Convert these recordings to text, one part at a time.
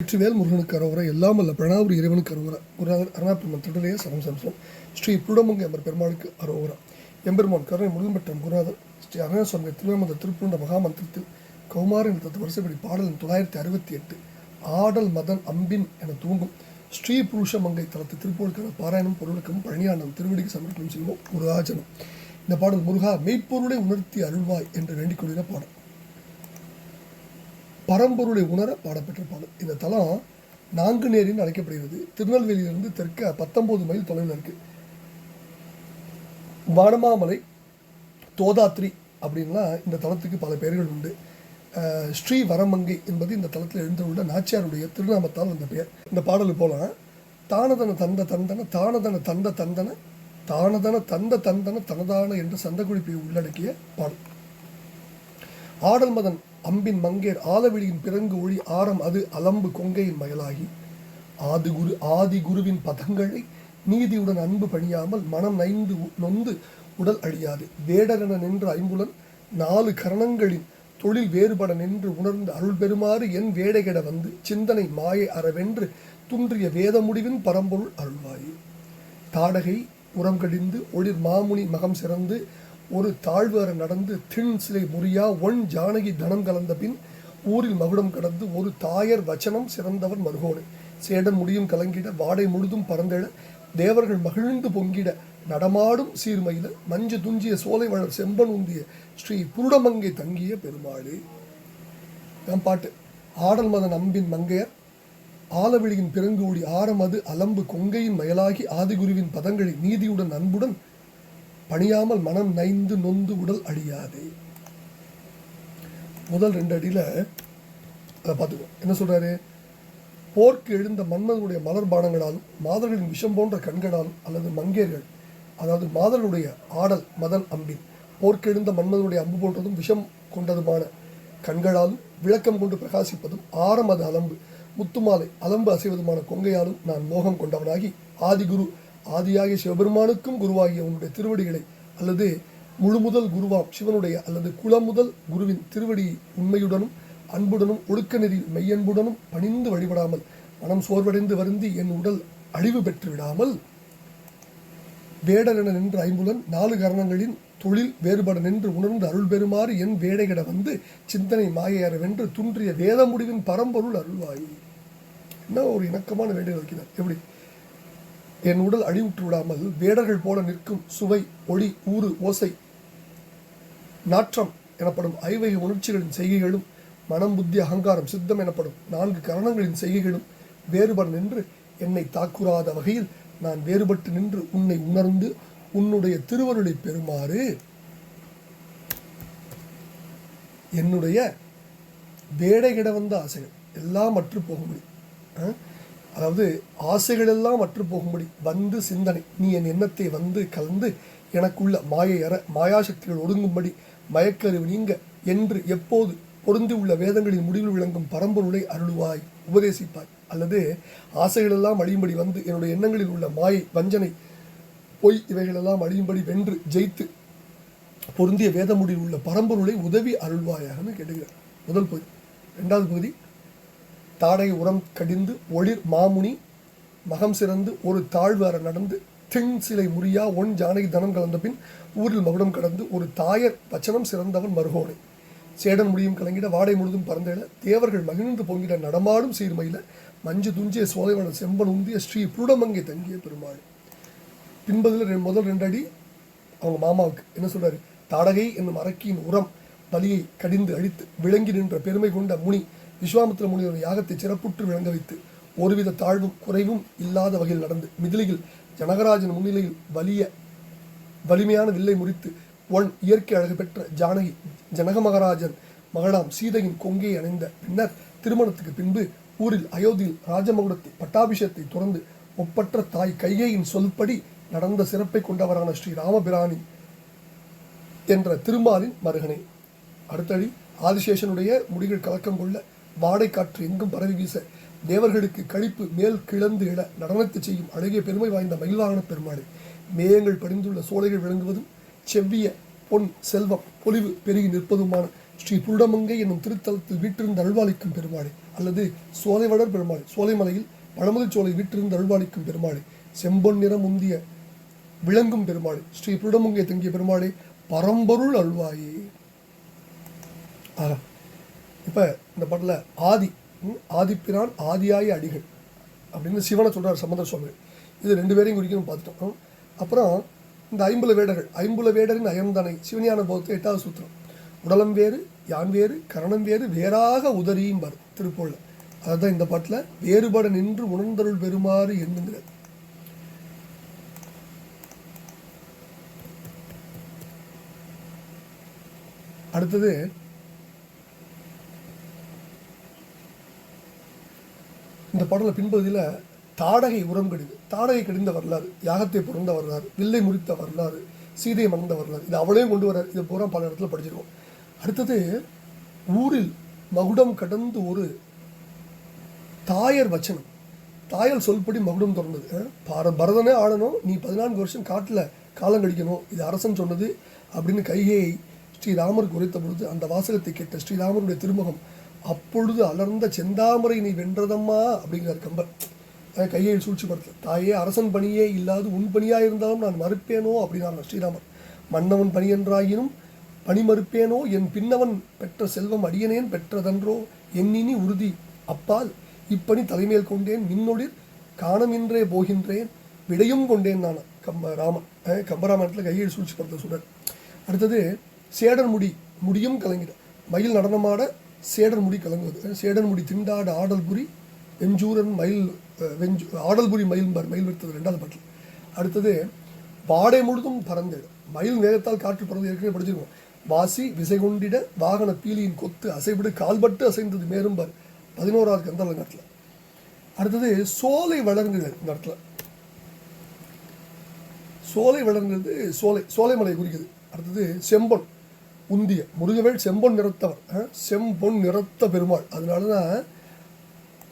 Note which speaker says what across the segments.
Speaker 1: வெற்றிவேல் முருகனுக்கு அரோவர எல்லாம் அல்ல பிரணாபுரி இறைவனுக்கு அரோவர குருநாதன் அருணாபிரமன் திருடலையே சரம் சம்சம் ஸ்ரீ புருடமங்க எம்பர் பெருமாளுக்கு அரோவரா எம்பெருமான் கருணை முருகன்பட்டம் குருநாதர் ஸ்ரீ அருணாசுவாமி திருவேமந்த திருப்புண்ட மகாமந்திரத்தில் கௌமாரின் தத்து வருஷப்படி பாடல் தொள்ளாயிரத்தி அறுபத்தி எட்டு ஆடல் மதன் அம்பின் என தூங்கும் ஸ்ரீ புருஷ மங்கை தலத்து திருப்பூருக்கான பாராயணம் பொருளுக்கும் பழனியாண்டம் திருவடிக்கு சமர்ப்பணம் செய்வோம் முருகாஜனம் இந்த பாடல் முருகா மெய்ப்பொருளை உணர்த்தி அருள்வாய் என்று வேண்டிக் கொள்கிற பாடல். பரம்பொருளை உணர பாடப்பெற்ற பாடல் இந்த தலம் நாங்குநேரின்னு அழைக்கப்படுகிறது. திருநெல்வேலியிலிருந்து தெற்க பத்தொன்பது மைல் தொலைவில் இருக்கு. வானமாமலை தோதாத்ரி அப்படின்லாம் இந்த தலத்துக்கு பல பெயர்கள் உண்டு. ஸ்ரீ வரமங்கை என்பது இந்த தலத்தில் எழுந்துள்ள நாச்சியாருடைய திருநாமத்தால் அந்த பெயர். இந்த பாடல் போல தானதன தந்த தந்தன தானதன தந்த தந்தன தானதன தந்த தந்தன தனதான என்ற சந்தகுறிப்பை உள்ளடக்கிய பாடல். ஆடல் மதன் அம்பின் மங்கேர் ஆலவிழியின் பிறங்கு ஒளி ஆரம் அது அலம்பு கொங்கையின் மயலாகி. ஆதி குரு ஆதி குருவின் பதங்களை நீதியுடன் அன்பு பணியாமல் மனம் நைந்து நொந்து உடல் அழியாது. வேடரென நின்ற ஐம்புலன் நாலு கரணங்களின் தொழில் வேறுபட நின்று உணர்ந்து அருள் பெறுமாறு என் வேடைகிட வந்து சிந்தனை மாயை அறவென்று துன்றிய வேத முடிவின் பரம்பொருள் அருள்வாயே. தாடகை உரம் கடிந்து ஒளிர் மாமுனி மகம் சிறந்து ஒரு தாழ்வார நடந்து தின் சிலை முறியா ஒன் ஜானகி தனம் கலந்த பின் ஊரில் மகுடம் கடந்து ஒரு தாயர் வச்சனம் சிறந்தவர் மருகோடு சேடன் முடியும் கலங்கிட வாடை முழுதும் பறந்தெழ தேவர்கள் மகிழ்ந்து பொங்கிட நடமாடும் சீர்மையில மஞ்சு துஞ்சிய சோலை வளர் செம்பன் உந்திய ஸ்ரீ புருடமங்கை தங்கிய பெருமாளே. என் பாட்டு. ஆடல் மத நம்பின் மங்கையர் ஆலவிழியின் பிறங்குடி ஆரமது அலம்பு கொங்கையின் மயலாகி ஆதிகுருவின் பதங்களை நீதியுடன் அன்புடன் பணியாமல் மனம் நைந்து நொந்து உடல் அழியாதே. முதல் ரெண்டு அடியில் அதை பார்த்துக்கோ. என்ன சொல்கிறாரு போர்க்கு எழுந்த மன்மதனுடைய மலர் பானங்களாலும் மாதர்களின் விஷம் போன்ற கண்களாலும் அல்லது மங்கேர்கள் அதாவது மாதர்களுடைய ஆடல் மதன் அம்பின் போர்க்கு எழுந்த மன்மதனுடைய அம்பு போன்றதும் விஷம் கொண்டதுமான கண்களாலும் விளக்கம் கொண்டு பிரகாசிப்பதும் ஆரம் அது அலம்பு முத்துமாலை அலம்பு அசைவதுமான கொங்கையாலும் நான் மோகம் கொண்டவனாகி ஆதிகுரு ஆதியாகிய சிவபெருமானுக்கும் குருவாகிய உன்னுடைய திருவடிகளை அல்லது முழு முதல் குருவாம் சிவனுடைய அல்லது குலமுதல் குருவின் திருவடி உண்மையுடனும் அன்புடனும் ஒழுக்க நெறி மெய்யன்புடனும் பணிந்து வழிபடாமல் மனம் சோர்வடைந்து வருந்தி என் உடல் அழிவு பெற்று விடாமல் வேடரென நின்ற ஐம்புலன் நாலு கரணங்களின் தொழில் வேறுபட நின்று உணர்ந்து அருள் பெறுமாறு என் வேடைகிட வந்து சிந்தனை மாயையற வென்று துன்றிய வேத முடிவின் பரம்பொருள் அருள்வாயு. என்ன ஒரு இணக்கமான வேண்டுதல் வைக்கிறார். எப்படி? என் உடல் அழிவுற்று விடாமல் வேடர்கள் போல நிற்கும் சுவை ஒளி ஊறு ஓசை. நாற்றம் எனப்படும் ஐவகை உணர்ச்சிகளின் செய்கைகளும் மனம் புத்தி அகங்காரம் சித்தம் எனப்படும் நான்கு கரணங்களின் செய்கைகளும் வேறுபட நின்று என்னை தாக்குறாத வகையில் நான் வேறுபட்டு நின்று உன்னை உணர்ந்து உன்னுடைய திருவருளை பெறுமாறு. என்னுடைய வேடை கிட வந்த ஆசைகள் எல்லாம் அற்று போக முடியும் அதாவது ஆசைகளெல்லாம் அற்று போகும்படி வந்து சிந்தனை நீ என் எண்ணத்தை வந்து கலந்து எனக்குள்ள மாயை அற மாயாசக்திகள் ஒடுங்கும்படி மயக்கறிவு நீங்க என்று எப்போது பொருந்தி உள்ள வேதங்களின் முடிவில் விளங்கும் பரம்பொருளை அருளுவாய் உபதேசிப்பாய். அல்லது ஆசைகளெல்லாம் அழியும்படி வந்து என்னுடைய எண்ணங்களில் உள்ள மாயை வஞ்சனை பொய் இவைகளெல்லாம் அழியும்படி வென்று ஜெயித்து பொருந்திய வேத முடிவில் உள்ள பரம்பொருளை உதவி அருள்வாயாகன்னு கேட்டுக்கிறார். முதல் பகுதி. ரெண்டாவது பகுதி. தாடை உரம் கடிந்து ஒளிர் மாமுனி மகம் சிறந்து ஒரு தாழ்வார நடந்து திங் சிலை முறியா ஒன் ஜானகி தனம் கலந்த பின் ஊரில் மகுடம் கடந்து ஒரு தாயர் வச்சனம் சிறந்தவன் மருகோனை. சேடன் முடியும் கலங்கிட வாடை முழுதும் பறந்தேல தேவர்கள் மகிழ்ந்து பொங்கிட நடமாடும் சீர்மையில மஞ்சு துஞ்சிய சோலைவன செம்பன் உந்திய ஸ்ரீ புருடமங்கை தங்கிய பெருமாள். பின்பதில் முதல் ரெண்டடி அவங்க மாமாவுக்கு என்ன சொல்றாரு? தாடகை என்னும் அரக்கியின் உரம் பலியை கடிந்து அழித்து விளங்கி நின்ற பெருமை கொண்ட முனி விஸ்வாமித்திர முனிவர் யாகத்தை சிறப்புற்று விளங்க வைத்து ஒருவித தாழ்வும் குறைவும் இல்லாத வகையில் நடந்து மிதிலையில் ஜனகராஜன் முன்னிலையில் வலிய வலிமையான வில்லை முறித்து ஒன் இயற்கை அழகு பெற்ற ஜானகி ஜனக மகாராஜன் மகளாம் சீதையின் கொங்கை அணிந்த பின்னர் திருமணத்துக்கு பின்பு ஊரில் அயோத்தியில் ராஜமகுடத்தை பட்டாபிஷேகத்தை தொடர்ந்து ஒப்பற்ற தாய் கைகையின் சொல்படி நடந்த சிறப்பை கொண்டவரான ஸ்ரீ ராமபிராணி என்ற திருமாலின் மருகனை. அடுத்தடி ஆதிசேஷனுடைய முடிகள் கலக்கம் கொள்ள வாடை காற்று எங்கும் பரவி வீச தேவர்களுக்கு கழிப்பு மேல் கிளந்து இட நடனத்தை செய்யும் அழகிய பெருமை வாய்ந்த மயில்வாகன பெருமாளை மேயங்கள் படிந்துள்ள சோலைகள் விளங்குவதும் செவ்விய பொன் செல்வம் பொலிவு பெருகி நிற்பதுமான ஸ்ரீ புருடமங்கை என்னும் திருத்தலத்தில் வீற்றிருந்து அருள்வாளிக்கும் பெருமாளே அல்லது சோலைவடர் பெருமாள் சோலைமலையில் பழமுதிர் சோலை வீற்றிருந்து அருள்வாளிக்கும் பெருமாளே செம்பொன் நிறம் முந்திய விளங்கும் பெருமாள் ஸ்ரீ புருடமங்கை தங்கிய பெருமாளே பரம்பொருள் அல்வாயே ஆஹா. இப்போ இந்த பாட்டில் ஆதி ஆதிப்பிரான் ஆதியாய அடிகள் அப்படின்னு சிவனை சொல்கிறார் சம்பந்தர் சுவாமிகள் இது ரெண்டு பேரையும் குறிக்கணும் பார்த்துட்டோம். அப்புறம் இந்த ஐம்புல வேடர்கள் ஐம்புல வேடரின் அயம்தனை சிவஞான போகத்து எட்டாவது சூத்திரம். உடலம் வேறு யான் வேறு கரணம் வேறு வேறாக உதறியும் வரும் திருப்பூர்ல. அதுதான் இந்த பாட்டில் வேறுபட நின்று உணர்ந்தருள் பெறுமாறு எண்ணுங்கிறது அடுத்தது இந்த பாடலில் பின்பகுதியில் தாடகை உரம் கடிது. தாடகை கடிந்த வரலாறு யாகத்தை பிறந்த வரலாறு வில்லை முறித்த வரலாறு சீதையை மறந்த வரலாறு இது அவளையும் கொண்டு வர இது பூரா பல இடத்துல படிச்சிருக்கோம். அடுத்தது ஊரில் மகுடம் கடந்து ஒரு தாயர் வச்சனம். தாயர் சொல்படி மகுடம் திறந்தது. பார பரதனே ஆடணும் நீ பதினான்கு வருஷம் காட்டில் காலம் கழிக்கணும் இது அரசன் சொன்னது அப்படின்னு கைகையை ஸ்ரீராமருக்கு உரைத்த பொழுது அந்த வாசகத்தை கேட்ட ஸ்ரீராமருடைய திருமுகம் அப்பொழுது அலர்ந்த செந்தாமரை நீ வென்றதம்மா அப்படிங்கிறார் கம்பர் அஹ், கையை சூழ்ச்சி படுத்த தாயே அரசன் பணியே இல்லாது உன் பணியாக இருந்தாலும் நான் மறுப்பேனோ? அப்படின்னார் ஸ்ரீராமர். மன்னவன் பணி என்றாயினும் பணி மறுப்பேனோ? என் பின்னவன் பெற்ற செல்வம் அடியனேன் பெற்றதன்றோ? எண்ணினி உறுதி. அப்பால் இப்பணி தலைமையில் கொண்டேன் மின்னொளிர் காணமின்றே போகின்றேன் விடையும் கொண்டேன் நான் கம்ப ராமன். அஹ் கம்பராமாயணத்தில் கையில் சூழ்ச்சி படுத்த சுடர் அடுத்தது சேடர் முடி முடியும் கலங்கிட. மயில் நடனமாட சேடர் முடி கலங்குவது. சேடன் சேடர் முடி திண்டாட ஆடல்புரி வெஞ்சூரன் மயில் வெஞ்சு ஆடல்புரி மயில் பார் மயில் விடுத்தது ரெண்டாவது பாட்டில். அடுத்தது வாடை முழுதும் பறந்தேடு மயில் நேரத்தால் காற்று பறந்து ஏற்கனவே படிச்சிருக்கோம். வாசி விசை கொண்டிட வாகன பீலியின் கொத்து அசைவிடு கால்பட்டு அசைந்தது மேரும்பார் பதினோராவது கந்தல இடத்துல அடுத்தது சோலை வளர்ந்தது இந்த இடத்துல. சோலை வளர்ந்தது சோலை சோலைமலை குறிக்குது. அடுத்தது செம்பொன். உந்திய முருகவேல் செம்பொன் நிறத்தவர் செம்பொன் நிறத்த பெருமாள். அதனால தான்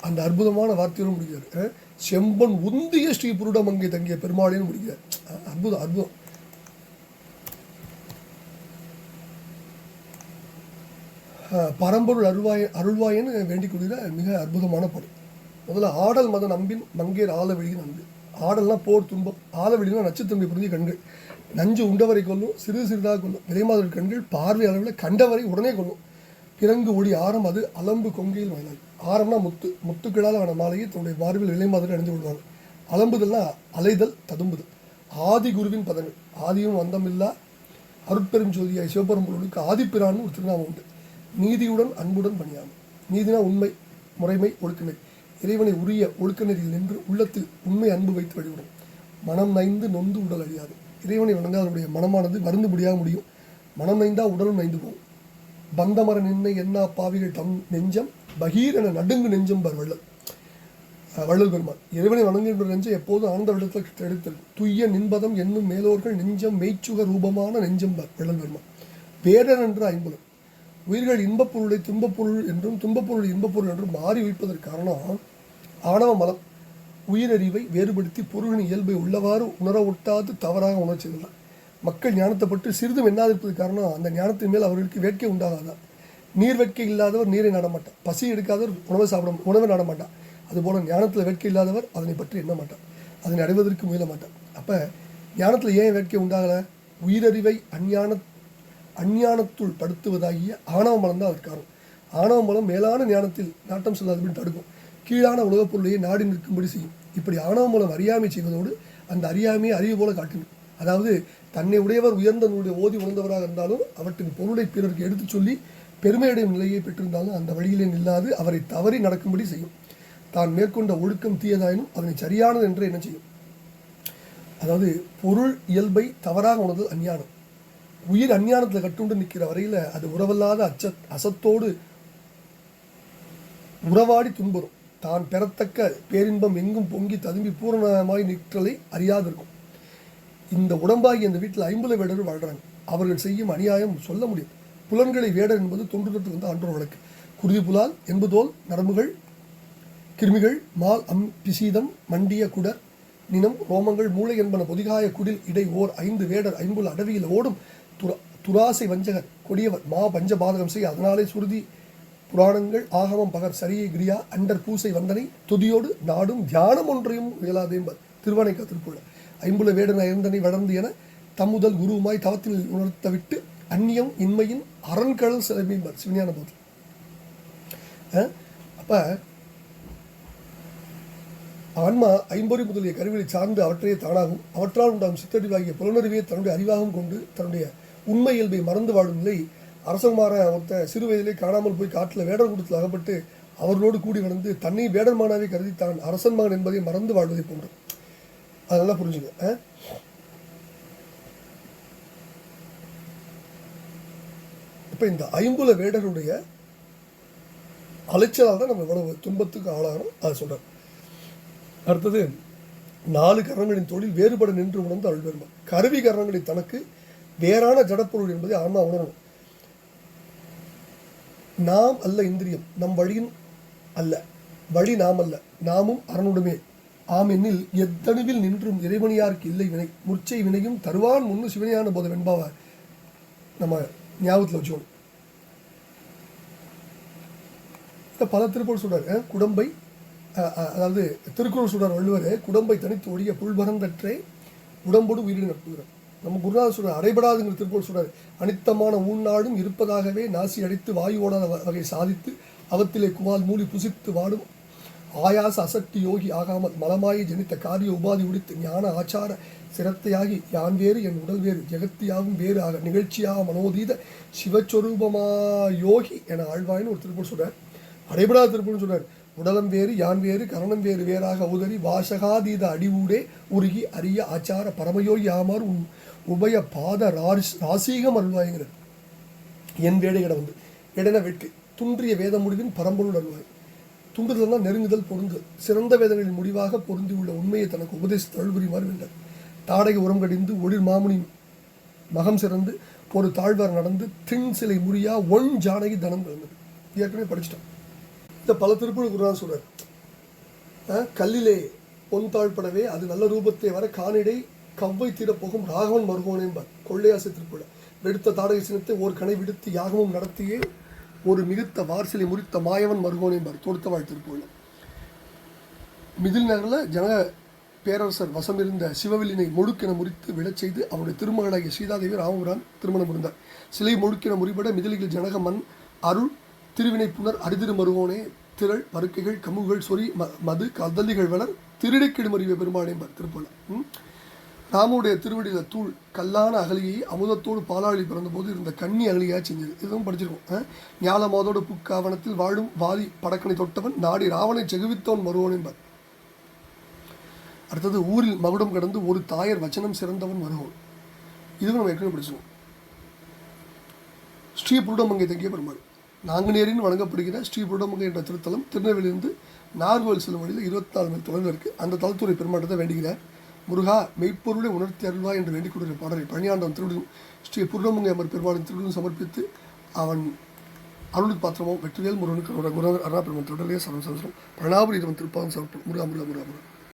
Speaker 1: அந்த அற்புதமான வார்த்தையோடு முடிக்கிறார். அஹ், செம்பொன் உந்திய ஸ்ரீ புருடமங்கை தங்கிய பெருமாளேன்னு முடிக்கிறார். அற்புதம் அற்புதம். பரம்பொருள் அருள்வாய அருள்வாயன்னு வேண்டிக் கொள்கிற மிக அற்புதமான பாடல் முதல்ல ஆடல் மத நம்பின் மங்கேர் ஆலவெளியின் அன்பு. ஆடல்னா போர் துன்பம் ஆலவெளினா நச்சுத்தம்பி புரிஞ்சு கண்கள். நஞ்சு உண்டவரை கொல்லும் சிறு சிறிதாக கொல்லும் விலைமாதர் கண்கள் பார்வை அளவில் கண்டவரை உடனே கொல்லும். பிறங்கு ஒளி ஆரம் அது அலம்பு கொங்கையில் வயலாய். ஆரம்னா முத்து முத்துக்களால் ஆன மாலையை தன்னுடைய மார்பில் விலைமாதிரி அணிந்து கொள்வாங்க அலம்புதல்னா அலைதல் ததும்புதல். ஆதி குருவின் பதங்கள் ஆதியும் வந்தமில்லா அருட்பெரும் ஜோதியாய் சிவபெரும்பொருளுக்கு ஆதிப்பிரான்னு ஒரு திருநாமம் உண்டு. நீதியுடன் அன்புடன் பணியாமல் நீதினா உண்மை முறைமை ஒழுக்கநெறி இறைவனை உரிய ஒழுக்க நெறியில் நின்று உள்ளத்தில் உண்மை அன்பு வைத்து வழிவிடும் மனம் நைந்து நொந்து உடல் அழியாது. இறைவனை வணங்காதவருடைய மனமானது மருந்து முடியாக முடியும். மனம் நைந்தா உடலும் நைந்து போகும். பந்தமர நின்மை என்னா பாவிகள் தம் நெஞ்சம் பகீர் என நடுங்கு நெஞ்சம் பர் வள்ளல். வள்ளல் பெருமான் இறைவனை வணங்குகின்ற நெஞ்சம் எப்போதும் ஆனந்த விடத்தில் எடுத்தல். துய்ய நின்பதம் என்னும் மேலோர்கள் நெஞ்சம் மெய்ச்சுக ரூபமான நெஞ்சம் பர் வள்ளல் பெருமான். வேடர் என்ற ஐம்பலம் உயிர்கள் இன்பப் பொருளை துன்பப் பொருள் என்றும் துன்பப் பொருள் இன்பப் பொருள் என்றும் மாறி வைப்பதற்கு காரணம் ஆணவ மலம். உயிரறிவை வேறுபடுத்தி பொருளின் இயல்பை உள்ளவாறு உணர ஒட்டாது தவறாக உணர்ச்சிகள் மக்கள் ஞானத்தை பற்றி சிறிதும் எண்ணாதிருப்பது காரணம் அந்த ஞானத்தின் மேல் அவர்களுக்கு வேட்கை உண்டாகாதான் நீர் வேட்கை இல்லாதவர் நீரை நாடமாட்டார். பசி எடுக்காதவர் உணவை சாப்பிட உணவை நாடமாட்டார். அதுபோல் ஞானத்தில் வேட்கை இல்லாதவர் அதனை பற்றி எண்ண மாட்டார். அதனை அடைவதற்கு முயல மாட்டார். அப்போ ஞானத்தில் ஏன் வேட்கை உண்டாகலை? உயிரறிவை அஞ்ஞான அஞ்ஞானத்துள் படுத்துவதாகிய ஆணவ மலம் தான் அதற்கு காரணம். ஆணவ மலம் மேலான ஞானத்தில் நாட்டம் செல்லாதபடி தடுக்கும். கீழான உலகப் பொருளையே நாடி நிற்கும்படி செய்யும். இப்படி ஆணவ மூலம் அறியாமை செய்வதோடு அந்த அறியாமையை அறிவு போல காட்டும் அதாவது தன்னை உடையவர் உயர்ந்த நூலுடைய ஓதி உணர்ந்தவராக இருந்தாலும் அவற்றின் பொருளை பிறருக்கு எடுத்துச் சொல்லி பெருமையடையும் நிலையை பெற்றிருந்தாலும் அந்த வழியிலே நில்லாது அவரை தவறி நடக்கும்படி செய்யும். தான் மேற்கொண்ட ஒழுக்கம் தீயதாயினும் அதனை சரியானது என்று என்ன செய்யும். அதாவது பொருள் இயல்பை தவறாக உணர்ந்தது அஞ்ஞானம். உயிர் அஞ்ஞானத்தில் கட்டுண்டு நிற்கிற வரையில் அது உறவல்லாத அச்ச அசத்தோடு உறவாடி துன்புறும். தான் பெறத்தக்க பேரின்பம் எங்கும் பொங்கி ததும்பி பூரணமாய் நிற்றலை அறியாதிருக்கும் இந்த உடம்பாகி அந்த வீட்டில் ஐம்பது வேடர் வாழ்கிறாங்க அவர்கள் செய்யும் அநியாயம் சொல்ல முடியும். புலன்களை வேடர் என்பது தொன்று தொட்டு வந்த அன்றோர் வழக்கு குருதி புலால் என்பதோல் நரம்புகள் கிருமிகள் மால் அம் பிசீதம் மண்டிய குடர் நினம் ரோமங்கள் மூளை என்பன பொதிகாய குடில் இடை ஓர் ஐந்து வேடர் ஐம்புல அடவியில் ஓடும் துரா துராசை வஞ்சகர் கொடியவர் மா பஞ்சபாதகம் செய் அதனாலே சுருதி புராணங்கள் ஆகமம் பகர் சரியை கிரியா அண்டர் பூசை வந்தனை துதியோடு நாடும் தியானம் ஒன்றையும் இயலாதேம்பர் திருவானைக்கா திருப்புள்ள ஐம்புல வேடன இருந்தனை வளர்ந்து என தம்முதல் குருவுமாய் தவத்தில் உணர்த்த விட்டு அந்நியம் இன்மையின் அரண்கடல் சிலமீம்பர் சிவஞான போது அப்போ ஆன்மா ஐம்பொறி முதலிய கருவிகளை சார்ந்து அவற்றையே தானாகும் அவற்றால் உண்டாகும் சித்தறிவாகிய புலனறிவையை தன்னுடைய அறிவாகவும் கொண்டு தன்னுடைய உண்மை இயல்பை மறந்து வாழும் நிலை அரசகுமார ஒருத்தன் சிறு வயதிலே காணாமல் போய் காட்டில் வேடர் கூடத்தில் அகப்பட்டு அவர்களோடு கூடி வளர்ந்து தன்னை வேடர்மானாவே கருதி தான் அரசன் மகன் என்பதை மறந்து வாழ்வதை போன்று. அதெல்லாம் புரிஞ்சுங்க ஆ? இப்போ இந்த ஐம்புல வேடருடைய அலைச்சலால் தான் நம்ம இவ்வளவு துன்பத்துக்கு ஆளாகிறோம் அதை சொல்கிறேன் அடுத்தது நாலு கரணங்களின் தொழில் வேறுபட நின்று உணர்ந்து அருள்பெருமா கருவி கரணங்களை தனக்கு வேறான ஜடப்பொருள் என்பதை ஆன்மா உணரணும். நாம் அல்ல இந்திரியம் நம் வழியின் அல்ல. வழி நாம் அல்ல நாமும் அரணுடுமே. ஆம் எண்ணில் எத்தணுவில் நின்றும் இறைவனியாருக்கு இல்லை வினை. முர்ச்சை வினையும் தருவான் முன்னு சிவனையான போத வெண்பாவை நம்ம ஞாபகத்தில் வச்சோம் பல திருப்பூர் சொல்றாரு குடம்பை அஹ், அஹ், அதாவது திருக்குறள் சொல்றார் வள்ளுவர் குடம்பை தனித்து ஒழிய புல்பரந்தற்றே உடம்போடு உயிரின நட்புகிறார் நம்ம குருநாதர் சொல்றார் அடைபடாதுங்கிற திருக்குறள் சொல்றாரு. அனித்தமான ஊழ்நாடும் இருப்பதாகவே நாசி அடித்து வாயு வ- வகை சாதித்து அவத்திலே குவால் மூலி புசித்து வாடும். ஆயாச அசக்தி யோகி ஆகாமல் மலமாயி ஜனித்த காரிய உபாதி உடித்து ஞான ஆச்சார சிரத்தையாகி யான் வேறு என் உடல் வேறு ஜெகத்தியாகவும் வேறு ஆக நிகழ்ச்சியாக மனோதீத சிவச்சொரூபமா யோகி என ஆழ்வாயின்னு ஒரு திருப்பூர் சொல்றார். அடைபடாத திருப்பூர்னு சொல்றார். உடலம் வேறு யான் வேறு கரணம் வேறு வேறாக உதறி வாசகாதீத அடிவூடே உருகி அரிய ஆச்சார பரமயோகி ஆமாறு உன் உபய பாத ராசி ராசீகம் அருள்வாய்ங்கிறார் என் வேடையிட வந்து. இடன வெட்கை. துன்றிய வேத முடிவின் பரம்பொருள் அருள்வாய். துண்டுதல்னா நெருங்குதல் பொருந்து சிறந்த வேதங்களின் முடிவாக பொருந்தியுள்ள உண்மையை தனக்கு உபதேசித்து தழுபுரிமாறு வென்றார் தாடகை உரம் கடிந்து ஒளிர் மாமுனி மகம் சிறந்து ஒரு தாழ்வார் நடந்து தின் சிலை முறியா ஒன் ஜானகி தனம் பிறந்தது ஏற்கனவே படிச்சிட்டோம். இந்த பல திருப்பூர் குருநாதர் சொல்றார். கல்லிலே பொன் தாழ்படவே அது நல்ல ரூபத்தை வர காணிடை கவ்வை தீரப்போகும் ராகவன் ராகவன் என்பார். கொள்ளையாசை திருக்குள்ள வெடுத்த தாடகை சினத்தை ஓர் கணை விடுத்து யாகமும் நடத்தியே ஒரு மிகுத்த வார்சிலை முறித்த மாயவன் மருகோனேம்பார் தொடுத்த வாழ் மிதில் நகரில் ஜன பேரரசர் வசம் இருந்த சிவவில்லினை முழுக்கென முறித்து விழச் செய்து அவருடைய திருமகளாகிய சீதாதேவி ராமபுரான் திருமணம் முடிந்தார். சிலை முழுக்கென முறிபட மிதிலிகள் ஜனக மண் அருள் திருவினை புனர் அரிதிரு மருகோனே திரள் பருக்கைகள் கமுகுகள் சொறி ம மது கதலிகள் வளர் திருடிக்கிடுமறிவை பெருமானேம்பர் திருப்பூர் ராமுடைய திருவடியில் தூள் கல்லான அகலியை அமுதத்தோடு பாலாளி பிறந்தபோது இருந்த கண்ணி அகலியாக செஞ்சது. இதுவும் படிச்சிருக்கோம். ஞாலமாதோடு புக்காவனத்தில் வாழும் வாதி படக்கனை தொட்டவன் நாடி ராவனை செகுவித்தவன் வருவோன் என்பார். அடுத்தது ஊரில் மகுடம் கடந்து ஒரு தாயர் வச்சனம் சிறந்தவன் வருவோன். இதுவும் நம்ம ஏற்கனவே படிச்சிருக்கோம். ஸ்ரீ புருடமங்கை தங்கிய பெருமாள். நாங்குநேரின்னு வழங்கப்படுகிற ஸ்ரீ புருடமங்கை என்ற திருத்தலம் திருநெல்வேலியிலிருந்து நார்கோவில் செல்லும் வழியில் இருபத்தி நாலு மைல் தொலைவில் இருக்குது அந்த தலத்துறை பெருமாட்டத்தை வேண்டுகிறார் முருகா மெய்ப்பொருளை உணர்த்தி அருள்வா என்று வேண்டிக் கொண்டிருக்கிற பாடலை பழனியாண்டம் திருவிடும் ஸ்ரீ புருடமங்கை அமர் பெருமாளின் திருவிடும் சமர்ப்பித்து அவன் அருளுக்கு பாத்திரமும் வெற்றிவேல் முருகனுக்கு குரு அருணா பெருமன் தொடர்லேயே சரம் சமசரம் பிரணாபுரி திருப்பாவும் சமர்ப்பம் முருகா முருகா முருகா முருகா